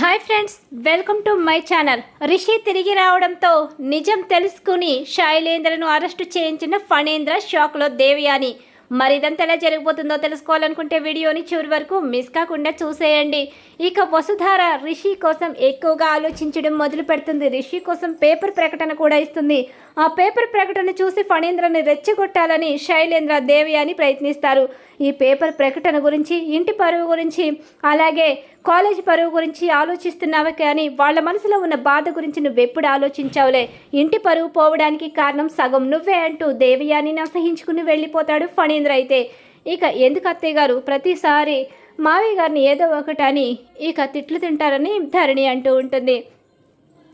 Hi friends welcome to my channel. Rishi తిరిగి రావడంతో నిజం తెలుసుకుని శైలేంద్రను అరెస్టు చేయించిన ఫణేంద్ర షాక్లో దేవయాని. మరి ఇదంతా ఎలా జరిగిపోతుందో తెలుసుకోవాలనుకుంటే వీడియోని చివరి వరకు మిస్ కాకుండా చూసేయండి. ఇక వసుధార రిషి కోసం ఎక్కువగా ఆలోచించడం మొదలు పెడుతుంది. రిషి కోసం పేపర్ ప్రకటన కూడా ఇస్తుంది. ఆ పేపర్ ప్రకటన చూసి ఫణీంద్రని రెచ్చగొట్టాలని శైలేంద్ర దేవయాని ప్రయత్నిస్తారు. ఈ పేపర్ ప్రకటన గురించి ఇంటి పరువు గురించి అలాగే కాలేజ్ పరువు గురించి ఆలోచిస్తున్నావే కానీ వాళ్ళ మనసులో ఉన్న బాధ గురించి నువ్వెప్పుడు ఆలోచించావులే. ఇంటి పరువు పోవడానికి కారణం సగం నువ్వే అంటూ దేవియాని అసహించుకుని వెళ్ళిపోతాడు ఫణీంద్ర అయితే ఇక ఎందుకు అత్తయ్య గారు? ప్రతిసారి మావయ్య గారిని ఏదో ఒకటని ఇక తిట్లు తింటారని ధరణి అంటూ ఉంటుంది.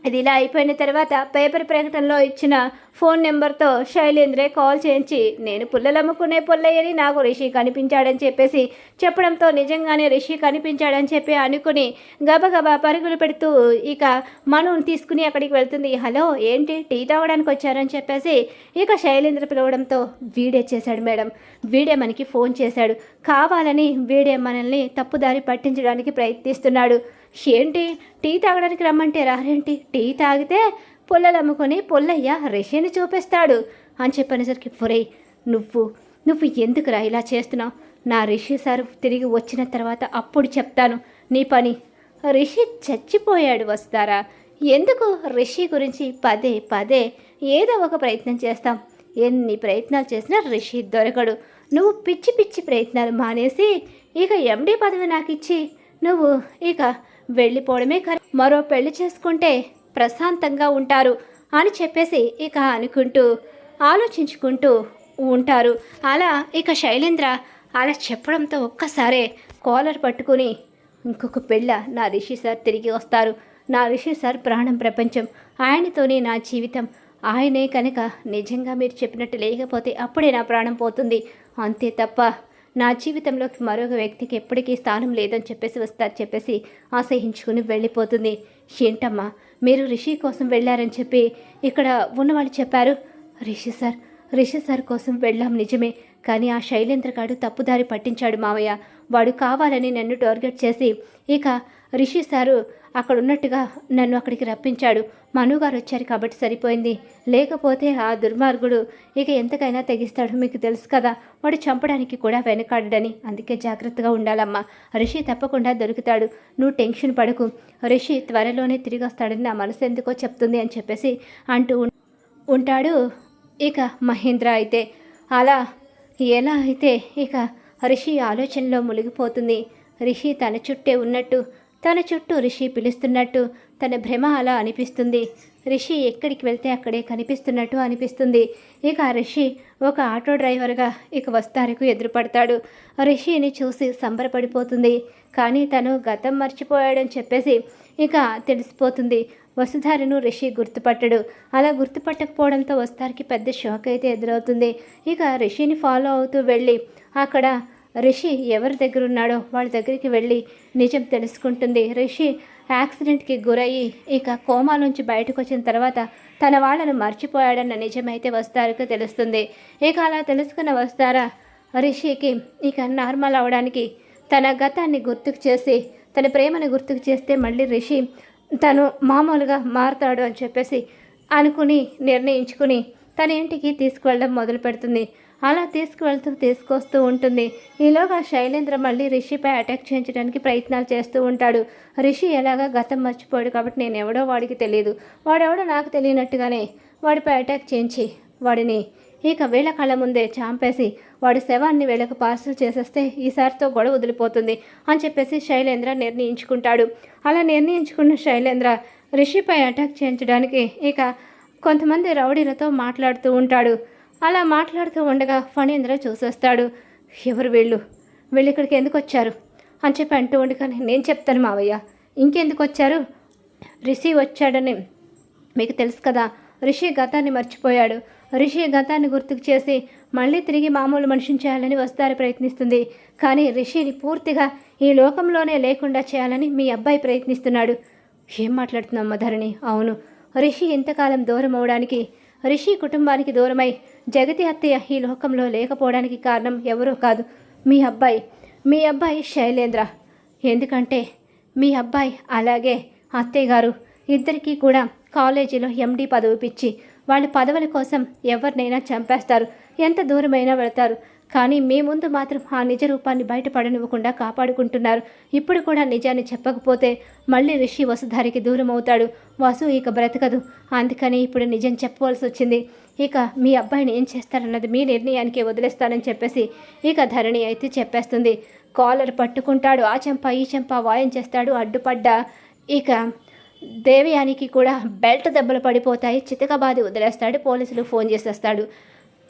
ఇది ఇలా అయిపోయిన తర్వాత పేపర్ ప్రకటనలో ఇచ్చిన ఫోన్ నెంబర్తో శైలేంద్రే కాల్ చేయించి నేను పుల్లలు అమ్ముకునే పుల్లయ్యని నాకు రిషి కనిపించాడని చెప్పేసి చెప్పడంతో నిజంగానే రిషి కనిపించాడని చెప్పి అనుకుని గబగబా పరుగులు పెడుతూ ఇక మనుని తీసుకుని అక్కడికి వెళ్తుంది. హలో ఏంటి? టీ తాగడానికి వచ్చారని చెప్పేసి ఇక శైలేంద్ర పిలవడంతో వీడే చేశాడు మేడం. వీడే మనకి ఫోన్ చేశాడు. కావాలని వీడే మనల్ని తప్పుదారి పట్టించడానికి ప్రయత్నిస్తున్నాడు. ఏంటి? టీ తాగడానికి రమ్మంటే రారేంటి? టీ తాగితే పుల్లలు అమ్ముకొని పుల్లయ్య రిషిని చూపిస్తాడు అని చెప్పనేసరికి ఫొరే నువ్వు నువ్వు ఎందుకురా ఇలా చేస్తున్నావు? నా రిషి సార్ తిరిగి వచ్చిన తర్వాత అప్పుడు చెప్తాను. నీ పని. రిషి చచ్చిపోయాడు వస్తారా? ఎందుకు? రిషి గురించి పదే పదే ఏదో ఒక ప్రయత్నం చేస్తాం. ఎన్ని ప్రయత్నాలు చేసినా రిషి దొరకడు. నువ్వు పిచ్చి పిచ్చి ప్రయత్నాలు మానేసి ఇక ఎండి పదవి నాకు ఇచ్చి నువ్వు ఇక వెళ్ళిపోవడమే కరెక్ట్. మరో పెళ్ళి చేసుకుంటే ప్రశాంతంగా ఉంటారు అని చెప్పేసి ఇక అనుకుంటూ ఆలోచించుకుంటూ ఉంటారు. అలా ఇక శైలేంద్ర అలా చెప్పడంతో ఒక్కసారే కాలర్ పట్టుకుని ఇంకొక పెళ్ళ నా రిషి సార్ తిరిగి వస్తారు. నా రిషి సార్ ప్రాణం ప్రపంచం. ఆయనతోనే నా జీవితం. ఆయనే కనుక నిజంగా మీరు చెప్పినట్టు లేకపోతే అప్పుడే నా ప్రాణం పోతుంది. అంతే తప్ప నా జీవితంలోకి మరొక వ్యక్తికి ఎప్పటికీ స్థానం లేదని చెప్పేసి వస్తారు చెప్పేసి ఆశయించుకుని వెళ్ళిపోతుంది. ఏంటమ్మా మీరు రిషి కోసం వెళ్ళారని చెప్పి ఇక్కడ ఉన్నవాళ్ళు చెప్పారు. రిషి సార్ రిషి సార్ కోసం వెళ్ళాం నిజమే కానీ ఆ శైలేంద్ర గాడు తప్పుదారి పట్టించాడు మావయ్య. వాడు కావాలని నన్ను టార్గెట్ చేసి ఇక రిషి సారు అక్కడ ఉన్నట్టుగా నన్ను అక్కడికి రప్పించాడు. మనుగారు వచ్చారు కాబట్టి సరిపోయింది. లేకపోతే ఆ దుర్మార్గుడు ఇక ఎంతకైనా తెగిస్తాడు మీకు తెలుసు కదా. వాడు చంపడానికి కూడా వెనకాడడని. అందుకే జాగ్రత్తగా ఉండాలమ్మా. రిషి తప్పకుండా దొరుకుతాడు. నువ్వు టెన్షన్ పడకు. రిషి త్వరలోనే తిరిగి వస్తాడని నా మనసు ఎందుకో చెప్తుంది అని చెప్పేసి అంటూ ఉంటాడు ఇక మహేంద్ర అయితే. అలా ఎలా అయితే ఇక రిషి ఆలోచనలో మునిగిపోతుంది. రిషి తన చుట్టే ఉన్నట్టు తన చుట్టూ రిషి పిలుస్తున్నట్టు తన భ్రమ అలా అనిపిస్తుంది. రిషి ఎక్కడికి వెళ్తే అక్కడే కనిపిస్తున్నట్టు అనిపిస్తుంది. ఇక రిషి ఒక ఆటో డ్రైవర్గా ఇక వస్తారకు ఎదురుపడతాడు. రిషిని చూసి సంబరపడిపోతుంది. కానీ తను గతం మర్చిపోయాడని చెప్పేసి ఇక తెలిసిపోతుంది. వసుధారను రిషి గుర్తుపట్టడు. అలా గుర్తుపట్టకపోవడంతో వస్తారికి పెద్ద షాక్ అయితే ఎదురవుతుంది. ఇక రిషిని ఫాలో అవుతూ వెళ్ళి అక్కడ రిషి ఎవరి దగ్గర ఉన్నాడో వాళ్ళ దగ్గరికి వెళ్ళి నిజం తెలుసుకుంటుంది. రిషి యాక్సిడెంట్కి గురయ్యి ఇక కోమా నుంచి బయటకు వచ్చిన తర్వాత తన వాళ్ళను మర్చిపోయాడన్న నిజమైతే వస్తారుకు తెలుస్తుంది. ఇక అలా తెలుసుకున్న వస్తారా రిషికి ఇక నార్మల్ అవడానికి తన గతాన్ని గుర్తుకు చేసి తన ప్రేమను గుర్తుకు చేస్తే మళ్ళీ రిషి తను మామూలుగా మారుతాడు అని చెప్పేసి అనుకుని నిర్ణయించుకుని తన ఇంటికి తీసుకువెళ్ళడం మొదలు పెడుతుంది అలా తీసుకువెళ్తూ తీసుకొస్తూ ఉంటుంది. ఈలోగా శైలేంద్ర మళ్ళీ రిషిపై అటాక్ చేయించడానికి ప్రయత్నాలు చేస్తూ ఉంటాడు. రిషి ఎలాగా గతం మర్చిపోయాడు కాబట్టి నేను ఎవడో వాడికి తెలియదు వాడెవడో నాకు తెలియనట్టుగానే వాడిపై అటాక్ చేయించి వాడిని ఇక వీళ్ళ కళ్ళ ముందే చాంపేసి వాడి శవాన్ని వీళ్ళకు పార్సల్ చేసేస్తే ఈసారితో గొడవ వదిలిపోతుంది అని చెప్పేసి శైలేంద్ర నిర్ణయించుకుంటాడు. అలా నిర్ణయించుకున్న శైలేంద్ర రిషిపై అటాక్ చేయించడానికి ఇక కొంతమంది రౌడీలతో మాట్లాడుతూ ఉంటాడు. అలా మాట్లాడుతూ ఉండగా ఫణీంద్ర చూసేస్తాడు. ఎవరు వీళ్ళు? వీళ్ళు ఇక్కడికి ఎందుకు వచ్చారు అని చెప్పి అంటూ ఉండగానే నేను చెప్తాను మావయ్య. ఇంకెందుకు వచ్చారు రిషి వచ్చాడని మీకు తెలుసు కదా. రిషి గతాన్ని మర్చిపోయాడు. రిషి గతాన్ని గుర్తుకు చేసి మళ్ళీ తిరిగి మామూలు మనిషిని చేయాలని వస్తారని ప్రయత్నిస్తుంది. కానీ రిషిని పూర్తిగా ఈ లోకంలోనే లేకుండా చేయాలని మీ అబ్బాయి ప్రయత్నిస్తున్నాడు. ఏం మాట్లాడుతున్నాం ధరణి అవును. రిషి ఇంతకాలం దూరం అవడానికి రిషి కుటుంబానికి దూరమై జగతి అత్తయ్య ఈ లోకంలో లేకపోవడానికి కారణం ఎవరో కాదు మీ అబ్బాయి. మీ అబ్బాయి శైలేంద్ర. ఎందుకంటే మీ అబ్బాయి అలాగే అత్తయ్య గారు ఇద్దరికీ కూడా కాలేజీలో ఎండీ పదవి పిచ్చి. వాళ్ళ పదవుల కోసం ఎవరినైనా చంపేస్తారు. ఎంత దూరమైనా వెళతారు. కానీ మీ ముందు మాత్రం ఆ నిజ రూపాన్ని బయటపడనివ్వకుండా కాపాడుకుంటున్నారు. ఇప్పుడు కూడా నిజాన్ని చెప్పకపోతే మళ్ళీ రిషి వసుధారికి దూరం అవుతాడు వసు ఇక బ్రతకదు. అందుకని ఇప్పుడు నిజం చెప్పవలసి వచ్చింది. ఇక మీ అబ్బాయిని ఏం చేస్తారన్నది మీ నిర్ణయానికి వదిలేస్తానని చెప్పేసి ఇక ధరణి అయితే చెప్పేస్తుంది. కాలర్ పట్టుకుంటాడు. ఆ చెంప ఈ చెంప వాయం చేస్తాడు. అడ్డుపడ్డ ఇక దేవయానికి కూడా బెల్ట్ దెబ్బలు పడిపోతాయి. చితకబాది వదిలేస్తాడు. పోలీసులు ఫోన్ చేసేస్తాడు.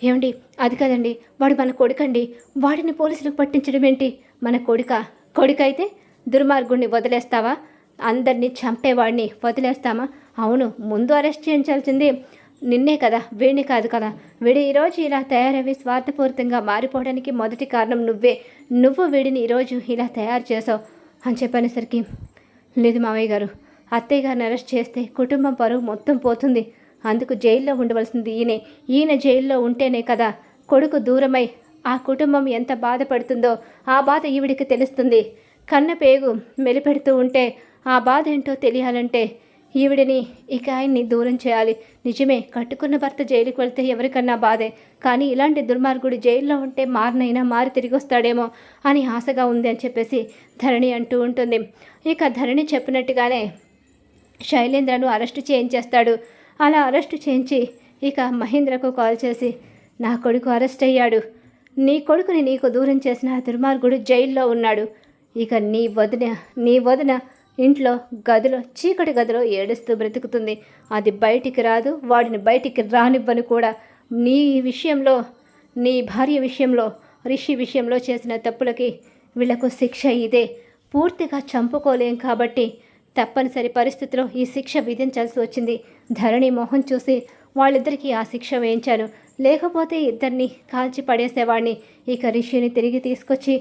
ఏమండి? అది కాదండి. వాడు మన కొడుకండి. వాడిని పోలీసులకు పట్టించడం ఏంటి? మన కొడుక. కొడుకైతే దుర్మార్గుడిని వదిలేస్తావా? అందరినీ చంపేవాడిని వదిలేస్తామా? అవును ముందు అరెస్ట్ చేయించాల్సింది. నిన్నే కదా వీడిని కాదు కదా. వీడు ఈరోజు ఇలా తయారవి స్వార్థపూరితంగా మారిపోవడానికి మొదటి కారణం నువ్వే. నువ్వు వీడిని ఈరోజు ఇలా తయారు చేసావు అని చెప్పనేసరికి లేదు మావయ్య గారు అత్తయ్య గారిని అరెస్ట్ చేస్తే కుటుంబం పరువు మొత్తం పోతుంది. అందుకు జైల్లో ఉండవలసింది ఈయనే. ఈయన జైల్లో ఉంటేనే కదా కొడుకు దూరమై ఆ కుటుంబం ఎంత బాధపడుతుందో ఆ బాధ ఈవిడికి తెలుస్తుంది. కన్న పేగు మెలిపెడుతూ ఉంటే ఆ బాధ ఏంటో తెలియాలంటే ఈవిడిని ఇక ఆయన్ని దూరం చేయాలి. నిజమే కట్టుకున్న భర్త జైలుకి వెళ్తే ఎవరికన్నా బాధే. కానీ ఇలాంటి దుర్మార్గుడు జైల్లో ఉంటే మారినైనా మారి తిరిగి వస్తాడేమో అని ఆశగా ఉంది అని చెప్పేసి ధరణి అంటూ ఉంటుంది. ఇక ధరణి చెప్పినట్టుగానే శైలేంద్రను అరెస్టు చేయించేస్తాడు. అలా అరెస్టు చేయించి ఇక మహేంద్రకు కాల్ చేసి నా కొడుకు అరెస్ట్ అయ్యాడు. నీ కొడుకుని నీకు దూరం చేసిన దుర్మార్గుడు జైల్లో ఉన్నాడు. ఇక నీ వదిన నీ వదిన ఇంట్లో గదిలో చీకటి గదిలో ఏడుస్తూ బ్రతుకుతుంది. అది బయటికి రాదు వాడిని బయటికి రానివ్వను కూడా. నీ విషయంలో నీ భార్య విషయంలో రిషి విషయంలో చేసిన తప్పులకి వీళ్ళకు శిక్ష ఇదే. పూర్తిగా చంపుకోలేం కాబట్టి తప్పనిసరి పరిస్థితిలో ఈ శిక్ష విధించాల్సి వచ్చింది. ధరణి మొహం చూసి వాళ్ళిద్దరికీ ఆ శిక్ష వేయించాను. లేకపోతే ఇద్దరిని కాల్చి పడేసేవాడిని ఇక రిషిని తిరిగి తీసుకొచ్చి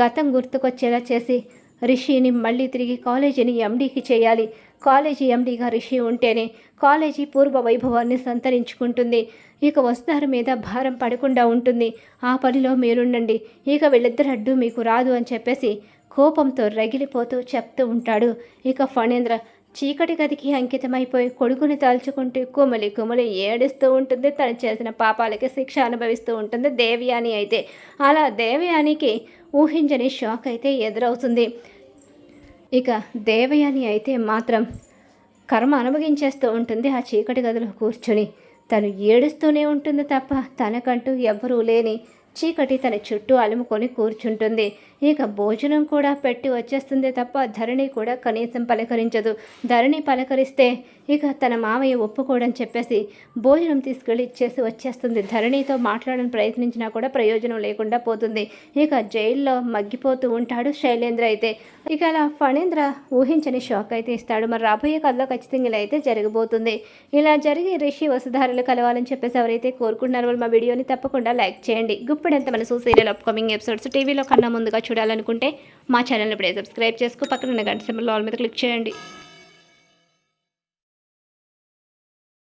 గతం గుర్తుకొచ్చేలా చేసి రిషిని మళ్ళీ తిరిగి కాలేజీని ఎండీకి చేయాలి. కాలేజీ ఎండీగా రిషి ఉంటేనే కాలేజీ పూర్వ వైభవాన్ని సంతరించుకుంటుంది. ఇక వస్తారు మీద భారం పడకుండా ఉంటుంది. ఆ పనిలో మీరుండండి ఇక వీళ్ళిద్దరు అడ్డు మీకు రాదు అని చెప్పేసి కోపంతో రగిలిపోతూ చెప్తూ ఉంటాడు. ఇక ఫణేంద్ర చీకటి గదికి అంకితమైపోయి కొడుకుని తలుచుకుంటూ కుమలి కుమలి ఏడుస్తూ ఉంటుంది. తను చేసిన పాపాలకి శిక్ష అనుభవిస్తూ ఉంటుంది దేవయాని అయితే. అలా దేవయానికి ఊహించని షాక్ అయితే ఎదురవుతుంది. ఇక దేవయాని అయితే మాత్రం కర్మ అనుభవించేస్తూ ఉంటుంది ఆ చీకటి గదిలో కూర్చొని. తను ఏడుస్తూనే ఉంటుంది తప్ప తనకంటూ ఎవ్వరూ లేని చీకటి తన చుట్టూ అలుముకొని కూర్చుంటుంది. ఇక భోజనం కూడా పెట్టి వచ్చేస్తుంది తప్ప ధరణి కూడా కనీసం పలకరించదు. ధరణి పలకరిస్తే ఇక తన మామయ్య ఒప్పుకోడని చెప్పేసి భోజనం తీసుకెళ్ళి ఇచ్చేసి వచ్చేస్తుంది. ధరణితో మాట్లాడని ప్రయత్నించినా కూడా ప్రయోజనం లేకుండా పోతుంది. ఇక జైల్లో మగ్గిపోతూ ఉంటాడు శైలేంద్ర అయితే. ఇక అలా ఫణేంద్ర ఊహించని షాక్ అయితే ఇస్తాడు. మరి రాబోయే కథలో ఖచ్చితంగా ఇలా అయితే జరగబోతుంది. ఇలా జరిగి రిషి వసుధారులు కలవాలని చెప్పేసి ఎవరైతే కోరుకుంటున్నారో వాళ్ళు మా వీడియోని తప్పకుండా లైక్ చేయండి. గుప్పెడంత మనసు సీరియల్ అప్కమింగ్ ఎపిసోడ్స్ టీవీలో కన్నా ముందుగా చూడాలనుకుంటే మా ఛానల్ని ఇప్పుడే సబ్స్క్రైబ్ చేసుకో. పక్కన గంట సింబల్ ఆల్ మీద క్లిక్ చేయండి.